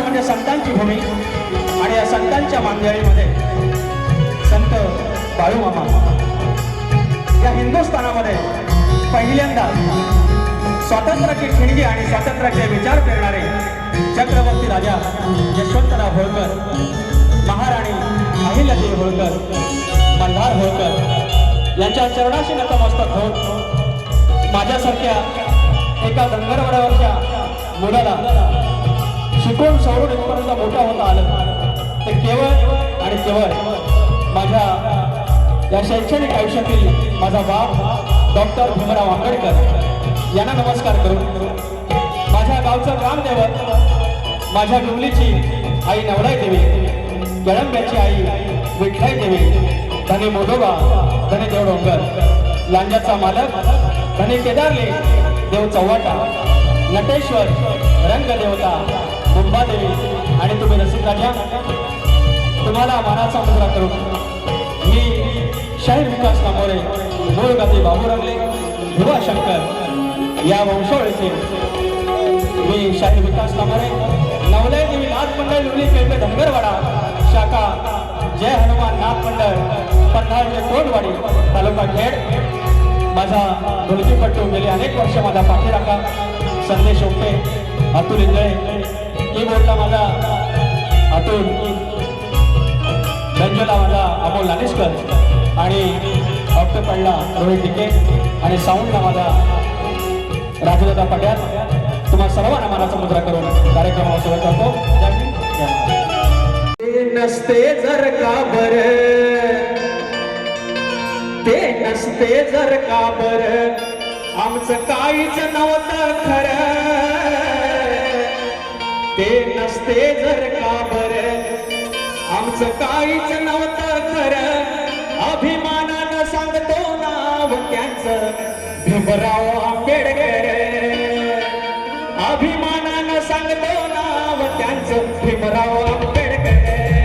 म्हणजे संतांची भूमी आणि या संतांच्या मांदियाळीमध्ये संत बाळूमामा. या हिंदुस्थानामध्ये पहिल्यांदा स्वातंत्र्याची खिणगी आणि स्वातंत्र्याचे विचार करणारे चक्रवर्ती राजा यशवंतराव होळकर महाराणी अहिल्यादेवी होळकर मल्हार होळकर यांच्या चरणाशी नतमस्तक होत माझ्यासारख्या एका डोंगरवड्यावरच्या मुलाला शिकवून सवरून इथपर्यंत मोठा होता आलं ते केवळ आणि केवळ माझ्या या शैक्षणिक आयुष्यातील माझा बाप डॉक्टर भीमराव आंबेडकर यांना नमस्कार करून माझ्या गावचं ग्रामदैवत माझ्या डुंगलीची आई नवराई देवी गळंब्याची आई विठ्ठाई देवी धनी मोदोबा धनी देव डोंगर लांजाचा मालक धने केदारले देव चव्हाटा नटेश्वर रंगदेवता मुंबादेवी आणि तुम्ही रसिका घ्या तुम्हाला मनाचा मुद्रा करून मी शाहीर विकास नामोरे मूळ गादी बाबू रंगले युवा शंकर या वंशावळीतील मी शाहीर विकास नामोरे नवलय देवी नाथ मंडळ लुली पेंपे धनगरवाडा शाखा जय हनुमान नाथ मंडळ पन्हाळचे कोटवाडी तालुका खेड. माझा मुलगीपट्टू गेले अनेक वर्ष माझा पाठीराखा संदेश ओके अतुल इंगळे कीबोर्डला माझा अतुल. बेंजोला माझा अमोल लानेशकर आणि ऑक्टोपॅडला रोहित टिके आणि साऊंडला माझा राजदादा पट्याल तुम्हा सर्वांना मनाचा मुद्रा करून कार्यक्रमाला सुरुवात करतो ते नसते जर का बर. ते नसते जर का बर. आमचं काहीच नव्हतं खरं. ते नसते जर का बर. आमचं काहीच नव्हतं खरं. अभिमानानं सांगतो नाव त्यांचं. भीमराव आंबेडकर. अभिमानानं सांगतो नाव त्यांचं. भीमराव आंबेडकर.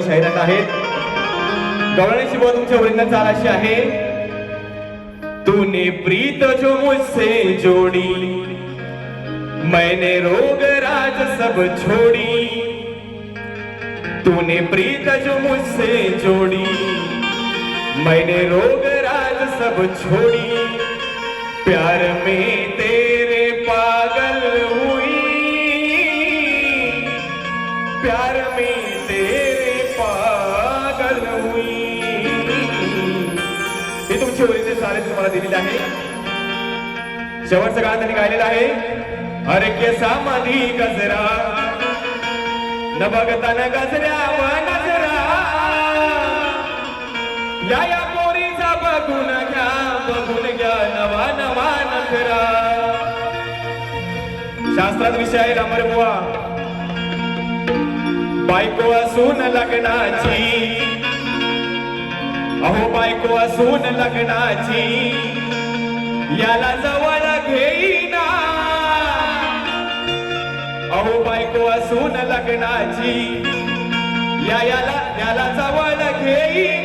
पंधरा दोन्ही आहेत. गवळणी शिवा तुमच्या ओरिजिनल चाल अशी आहे. तूने प्रीत जो मुझसे जोड़ी मैंने रोग राज सब छोड़ी. तूने प्रीत जो मुझसे जोड़ी मैंने रोग राज सब छोड़ी. प्यार में तुम्हाला दिलेली आहे. शेवटचं गाणं त्यांनी गायलेलं आहे. अरे केसा मधी गजरा न बघताना गजऱ्या नजरा. या या पोरीचा बघून घ्या बघून घ्या नवा नवा नखरा शास्त्रात विषय आहे रामर बुवा. बायको असून लग्नाची अहो बायको असून लग्नाची याला जवळ घेईना. अहो बायको असून लग्नाची या याला याला जवळ घेईना.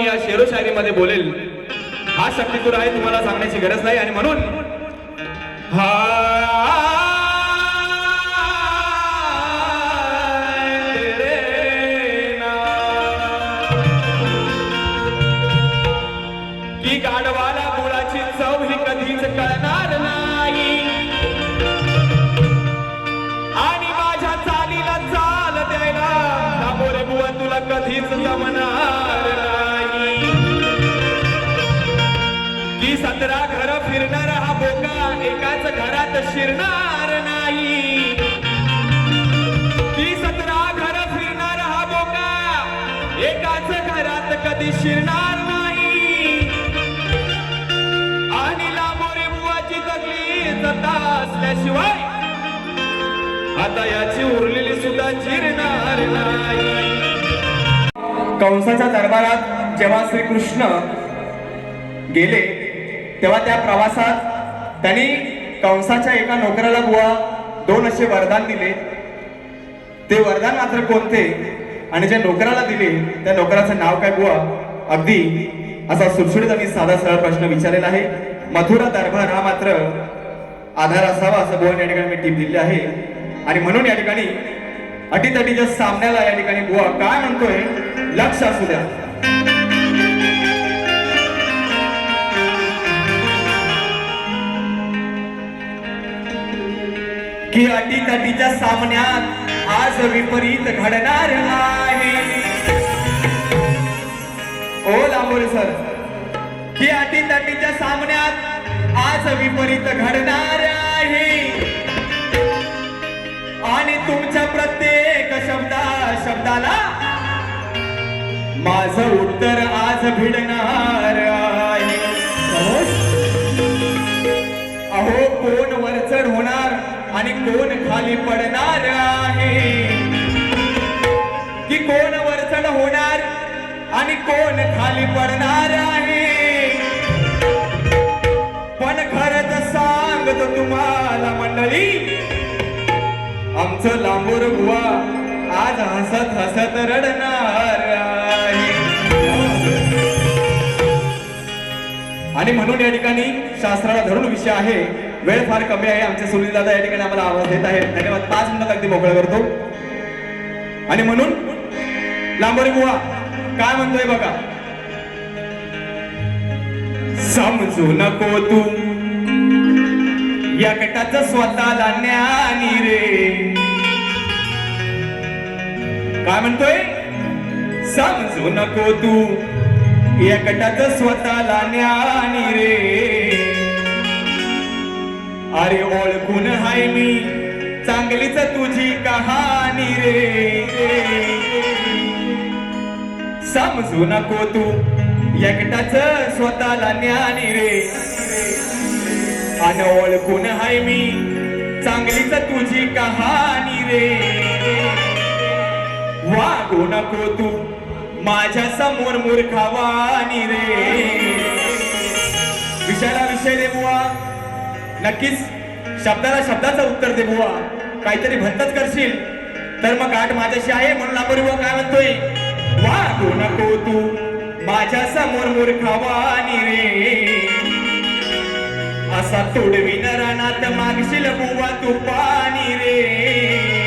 मी या शेरो शायरीमध्ये बोलेल हा शक्तितूर आहे तुम्हाला सांगण्याची गरज नाही. आणि म्हणून हा शिरणार नाही. आणि लांबोरे बुवाची तकली जता असल्याशिवाय आता याची उरलेली सुद्धा चिरणार नाही. कंसाच्या दरबारात जेव्हा श्रीकृष्ण गेले तेव्हा त्या प्रवासात त्यांनी कंसाच्या एका नोकराला बुवा दोन असे वरदान दिले. ते वरदान मात्र कोणते? आणि ज्या नोकराला दिले त्या नोकराचं नाव काय बुवा? अगदी असा सुटसुटीत आणि साधा सरळ प्रश्न विचारलेला आहे. मथुरा दरबार हा मात्र आधार असावा असं बुवा या ठिकाणी मी टीप दिली आहे. आणि म्हणून या ठिकाणी अटीतटीच्या सामन्याला या ठिकाणी बुवा काय म्हणतोय लक्ष असू द्या. की अटीतटीच्या सामन्यात आज विपरीत घडणार आहे. हो ओ लांबोरे सर. की अटीतटीच्या सामन्यात आज विपरीत घडणार आहे. आणि तुमच्या प्रत्येक शब्दा शब्दाला माझं उत्तर आज भिडणार आहे. अहो कोण वरचढ होणार आणि कोण खाली पडणार आहे? की कोण वरचढ होणार आणि कोण खाली पडणार आहे? पण खरंच सांगतो तुम्हाला मंडळी आमचं लांबोर बुवा आज हसत हसत रडणार आणि म्हणून या ठिकाणी शास्त्राला धरून विषय आहे. वेळ फार कमी आहे. आमचे सुनील दादा या ठिकाणी आम्हाला आवाज देत आहेत. धन्यवाद. पाच मिनिटात अगदी मोकळं करतो. आणि म्हणून लांबोरी बुवा काय म्हणतोय बघा? समजू नको तू. एकटाच स्वतःला ज्ञानी रे. काय म्हणतोय? समजू नको तू. एकटाच स्वतःला ज्ञानी रे. अरे ओळखून हाय मी. चांगलीच तुझी कहाणी रे. समजू नको तू. एकटाच स्वतःला ज्ञानी रे. अन ओळखून हाय मी. चांगलीच तुझी कहाणी रे. वागू नको तू. माझ्यासमोर मूर्खावानी रे. विषयाला विषय दे बुवा. नक्कीच शब्दाला शब्दाचं उत्तर दे बुवा. काहीतरी भंतच करशील. तर मग आठ माझ्याशी आहे म्हणून आपण बुवा काय म्हणतोय? वागू नको तू माझ्यासमोर मूर्खावानी रे. असा तुडवीन नरानात मागशील बुवा तू पाणी रे.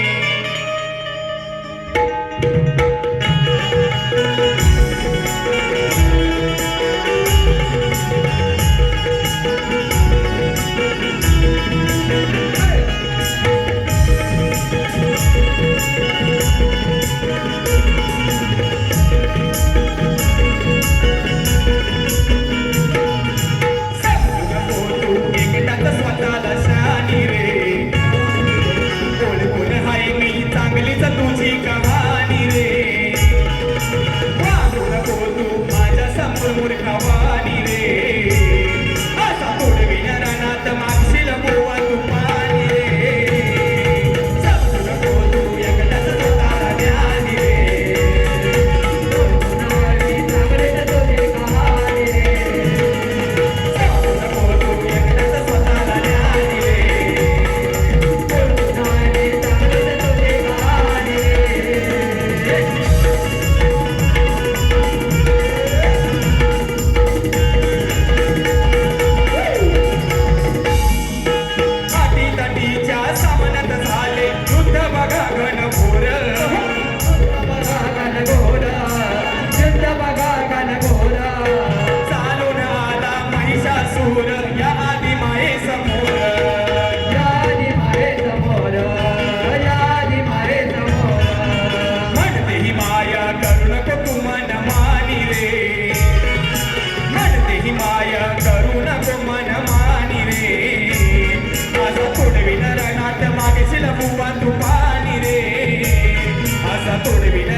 terminar.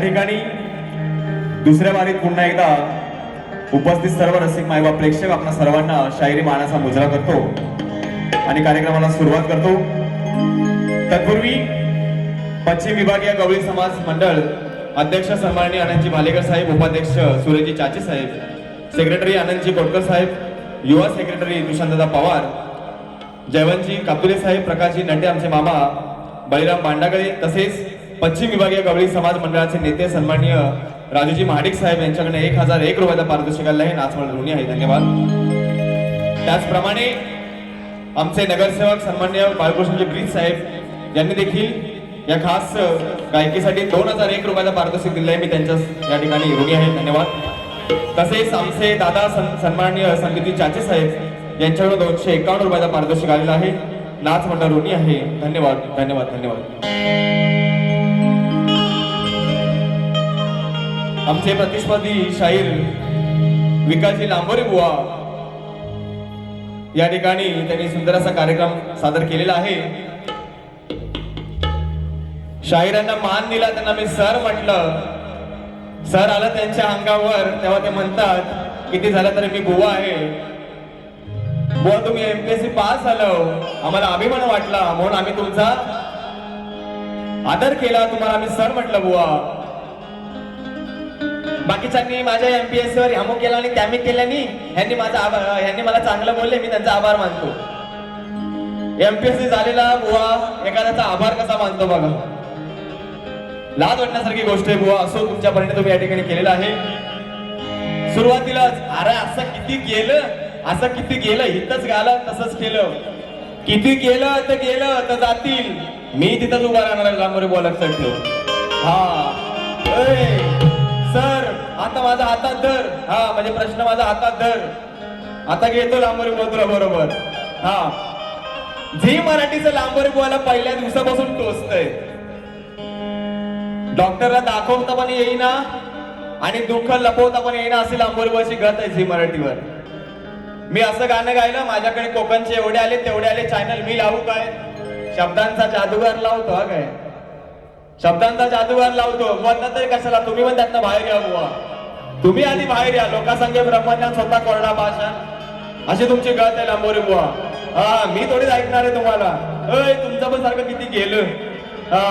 ठिकाणी दुसऱ्या बारीत पुन्हा एकदा उपस्थित सर्व रसिक मायबा प्रेक्षक आपल्या सर्वांना शायरी मानाचा मुजरा करतो आणि कार्यक्रमाला सुरुवात करतो. तत्पूर्वी पश्चिम विभागीय गवळी समाज मंडळ अध्यक्ष सन्माननीय आनंदजी भालेकर साहेब उपाध्यक्ष सुरेजी चाचे साहेब सेक्रेटरी आनंदजी कोटकर साहेब युवा सेक्रेटरी दुशांतदा पवार जयवंतजी कापुले साहेब प्रकाशजी नड्डे आमचे मामा बळीराम बांडागळे तसेच पश्चिम विभागीय गवळी समाज मंडळाचे नेते सन्माननीय राजूजी महाडिक साहेब यांच्याकडे एक हजार एक रुपयाचा पारितोषिक आलेलं आहे नाचवण ऋणी आहे. धन्यवाद. त्याचप्रमाणे आमचे नगरसेवक सन्मान्य बाळकृष्णजी ब्रीज साहेब यांनी देखील या खास गायकीसाठी दोन हजार एक रुपयाचा पारितोषिक दिले आहे. मी त्यांच्या या ठिकाणी ऋणी आहे. धन्यवाद. तसेच आमचे दादा सन- सन्माननीय संगीती चाचे साहेब यांच्याकडून दोनशे एकावन्न रुपयाचा पारितोषिक आलेला आहे. नाच मंडळ ऋणी आहे. धन्यवाद. धन्यवाद. धन्यवाद. आमचे प्रतिस्पर्धी शाहीर विकासजी लांबोरे बुवा. या ठिकाणी त्यांनी सुंदर असा कार्यक्रम सादर केलेला आहे. शाहिरांना मान दिला त्यांना मी सर म्हटलं. सर आलं त्यांच्या अंगावर तेव्हा ते म्हणतात किती झालं तरी मी बुवा आहे. बुवा तुम्ही एमपीएससी पास झालं हो. आम्हाला अभिमान वाटला म्हणून आम्ही तुमचा आदर केला तुम्हाला आम्ही सर म्हटलं बुवा. बाकीच्यांनी माझ्या एमपीएससी वर ह्यामो केला आणि त्यामी केल्यानी ह्यांनी माझा आभार ह्यांनी मला चांगलं बोलले मी त्यांचा आभार मानतो. एमपीएससी झालेला बुवा एखाद्याचा आभार कसा मानतो बघा. लाज वाटण्यासारखी गोष्ट आहे बुवा असो तुमच्यापर्यंत तुम्ही या ठिकाणी केलेलं आहे. सुरुवातीलाच अरे असं किती गेलं असं किती गेलं हितच गालं तसंच केलं. किती गेलं तर गेलं तर जातील. मी तिथंच उभा राहणार आहे लांबोरे बुवा ठेव. हा. सर आता माझा हातात धर. हा म्हणजे प्रश्न माझा हातात धर. आता घेतो लांबोरी तुला बरोबर. हा. झी मराठीचं लांबोरी बोला पहिल्या दिवसापासून टोचतंय. डॉक्टरला दाखवता पण येईना आणि दुःख लपवता पण येईना अशी लांबोरबाची गत आहे झी मराठीवर. मी असं गाणं गायलं माझ्याकडे कोकणचे एवढे आले तेवढे आले चॅनल मी लावू काय? शब्दांचा जादूगार लावतो हा काय? शब्दांचा जादूगार लावतो. बोलता तरी कशाला? तुम्ही पण त्यातनं बाहेर या बुवा. तुम्ही आधी बाहेर या. लोकांसंगे ब्रह्मज्ञान स्वतः कोरडा भाषा अशी तुमची गळत आहे लांबोरी बुवा. हा मी थोडीच ऐकणार आहे तुम्हाला. अय तुमचं पण सारखं किती गेलं. हा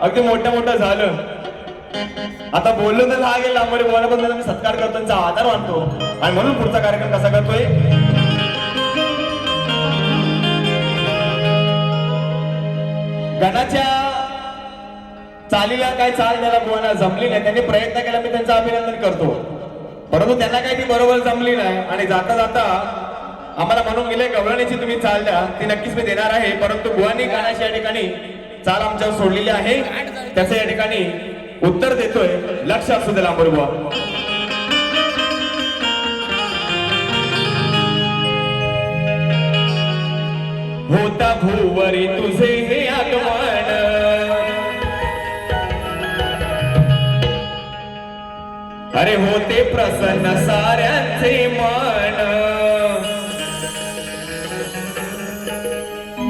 अगदी मोठं मोठं झालं. आता बोललो तर लागेल लांबोरी बुवाला पण मी सत्कार करतो त्यांचा आदर मानतो. आणि म्हणून पुढचा कार्यक्रम कसा करतोय? गणाच्या चालीला काय चाल त्याला बुवाना जमली नाही. त्यांनी प्रयत्न केला मी त्यांचं अभिनंदन करतो. परंतु त्यांना काही ती बरोबर जमली नाही. आणि जाता जाता आम्हाला म्हणून गेले गवळणीची तुम्ही चाल द्या. ती नक्कीच मी देणार आहे. परंतु बुवानी गाण्याची या ठिकाणी चाल आमच्यावर सोडलेली आहे. त्याचं या ठिकाणी उत्तर देतोय. लक्ष असू दे लांबोर बुवा. होता भूवरी तुझे हे आगमन. अरे होते प्रसन्न साऱ्यांचे मन.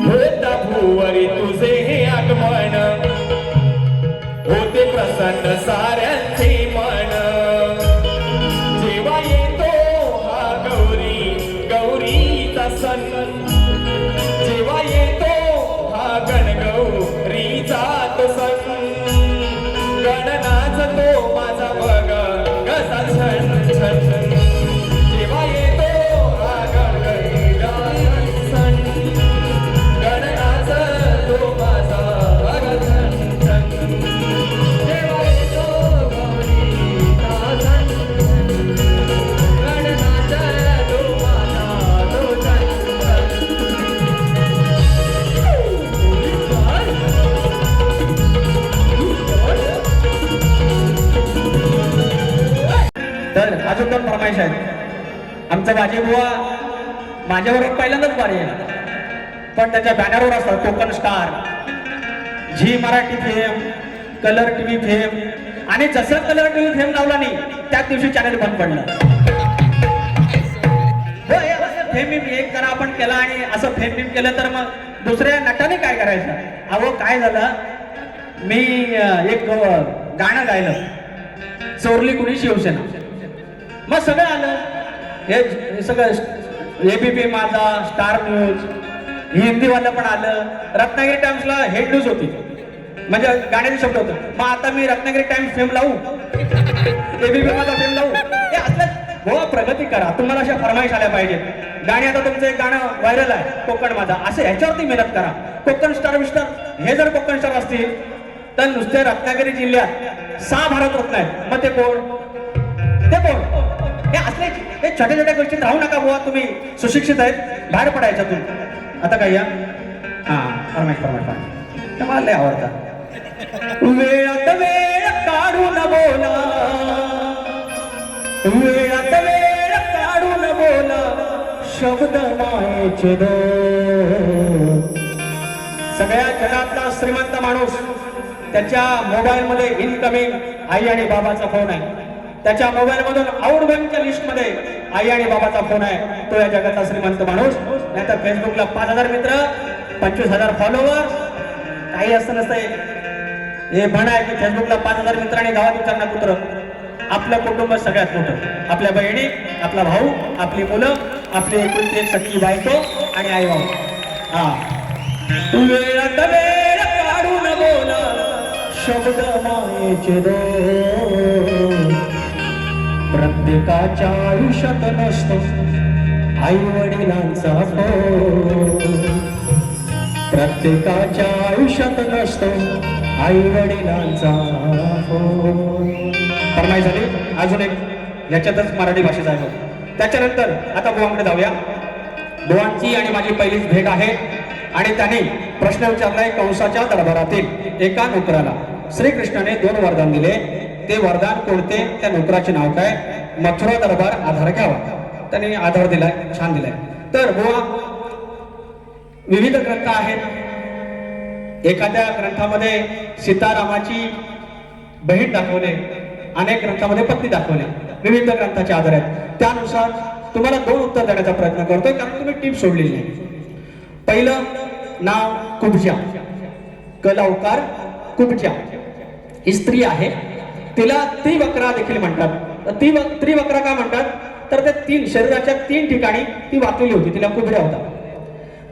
होता भुवरी तुझे हे आगमन. होते प्रसन्न साऱ्यांचे फरमाईश आहेत आमचा बाजीबुवा बुवा माझ्याबरोबर पहिल्यांदाच बारी आहे पण त्याच्या बॅनरवर असतात Konkan star Zee Marathi fame colour TV fame आणि जसं कलर टीव्ही फेम लावला नाही त्याच दिवशी चॅनल बंद पडलं. हो फेम बिम एक करा आपण केला आणि असं फेम बिम केलं तर मग दुसऱ्या नटाने काय करायचं? अहो काय झालं? मी एक गाणं गायलं. चोरली कुणी शिवसेना. मग सगळं आलं. हे सगळं एबीपी माझा स्टार न्यूज हिंदीवालं पण आलं. रत्नागिरी टाइम्सला हेड न्यूज होती. म्हणजे गाण्याचे शब्द होतं. मग आता मी रत्नागिरी टाइम्स फेम लावू. एबीपी माझा फेम लावू. हे असलं. हो प्रगती करा. तुम्हाला अशा फरमाईश आल्या पाहिजे गाणी आता तुमचं एक गाणं व्हायरल आहे. कोकण माझा. असं ह्याच्यावरती मेहनत करा. कोकण स्टार विस्टार हे जर कोकण स्टार असतील तर नुसते रत्नागिरी जिल्ह्यात सहा भारत रत्न आहेत. मग ते कोण? ते बोल हे असले हे छोट्या छोट्या गोष्टीत राहू नका बुवा तुम्ही. सुशिक्षित आहेत बाहेर पडायच्या तू आता काय या? हा परमेश परमेश ते मला लय आवडतात. वेळात वेळ काढून बोला वेळात वेळ काढून बोला शब्द मायेचे दो. सगळ्या जगातला श्रीमंत माणूस त्याच्या मोबाईल मध्ये इनकमिंग आई आणि बाबाचा फोन आहे. त्याच्या मोबाईल मधून आउटगोईंगच्या लिस्टमध्ये आई आणि बाबाचा फोन आहे. तो या जगाचा श्रीमंत माणूस. नाहीतर फेसबुकला पाच हजार मित्र पंचवीस हजार फॉलोअर काही असं नसतंय. हे म्हण आहे की फेसबुकला पाच हजार मित्र आणि गावात विचारणार कुत्र. आपलं कुटुंब सगळ्यात मोठं. आपल्या बहिणी आपला भाऊ आपली मुलं आपली एकुलती एक सख्खी बायको आणि आई भाऊ हा वेळात काढून बोला. शब्द मायेचे दोन प्रत्येकाच्या आयुष्यात नसतो. आई वडिलांचा प्रत्येकाच्या आयुष्यात नसतो. आई वडिलांचा फरमाई झाली? अजून एक. याच्यातच मराठी भाषेचा आहे त्याच्यानंतर आता बुवांकडे जाऊया. बुवांची आणि माझी पहिलीच भेट आहे. आणि त्याने प्रश्न विचारलाय कंसाच्या दरबारातील एका नोकराला. श्रीकृष्णाने दोन वरदान दिले. ते वरदान कोणते त्या नोकराचे नाव काय? मथुरा दरबार आधार घ्यावा. त्याने आधार दिलाय छान दिलाय. तर बुवा विविध ग्रंथ आहेत. एखाद्या ग्रंथामध्ये सीतारामाची बहीण दाखवले अनेक ग्रंथामध्ये पत्नी दाखवले विविध ग्रंथाचे आधार आहेत. त्यानुसार तुम्हाला दोन उत्तर देण्याचा प्रयत्न करतोय कारण तुम्ही टीप सोडलेली नाही. पहिलं नाव कुबजा कलावकार कुबजा ही स्त्री आहे तिला त्रिवक्रा देखील म्हणतात. तर ती त्रिवक्रा का म्हणतात? तर त्या तीन शरीराच्या तीन ठिकाणी ती वाकलेली होती. तिला कुबड्या होता.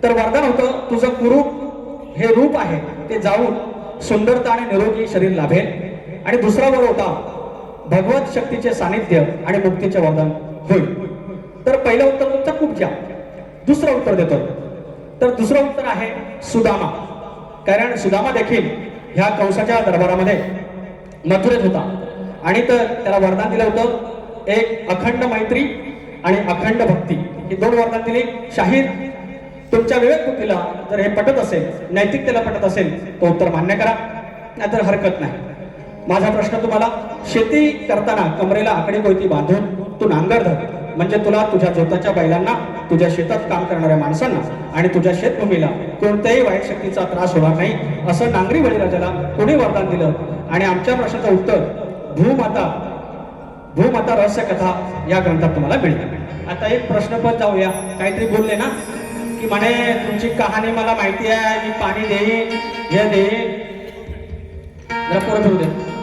तर वरदान होतं तुझं कुरूप हे रूप आहे. ते जाऊन सुंदरता आणि निरोगी शरीर लाभेल. आणि दुसरा वर होता भगवत शक्तीचे सानिध्य आणि मुक्तीचे वरदान होईल तर पहिलं उत्तर तुमचं कुबजा दुसरं उत्तर देतो. तर दुसरं उत्तर आहे सुदामा. कारण सुदामा देखील ह्या कंसाच्या दरबारामध्ये मथुरेत होता. आणि तर त्याला वरदान दिलं होतं एक अखंड मैत्री आणि अखंड भक्ती. ही दोन वरदान दिली. शाहीर तुमच्या विवेक बुद्धीला जर हे पटत असेल नैतिकतेला पटत असेल तो उत्तर मान्य करा. नाहीतर हरकत नाही. माझा प्रश्न तुम्हाला शेती करताना कमरेला आकडी कोयती बांधून तू नांगर धर. म्हणजे तुला तुझ्या जोताच्या बैलांना तुझ्या शेतात काम करणाऱ्या माणसांना आणि तुझ्या शेतभूमीला कोणत्याही वाईट शक्तीचा त्रास होणार नाही असं नांगरी बळीराजाला कोणी वरदान दिलं? आणि आमच्या प्रश्नाचं उत्तर भूमाता भूमाता रहस्य कथा या ग्रंथात तुम्हाला मिळते. आता एक प्रश्न पण जाऊया. काहीतरी बोलले ना? की म्हणे तुमची कहाणी मला माहिती आहे मी पाणी देईन हे देईन. जरा परत दे.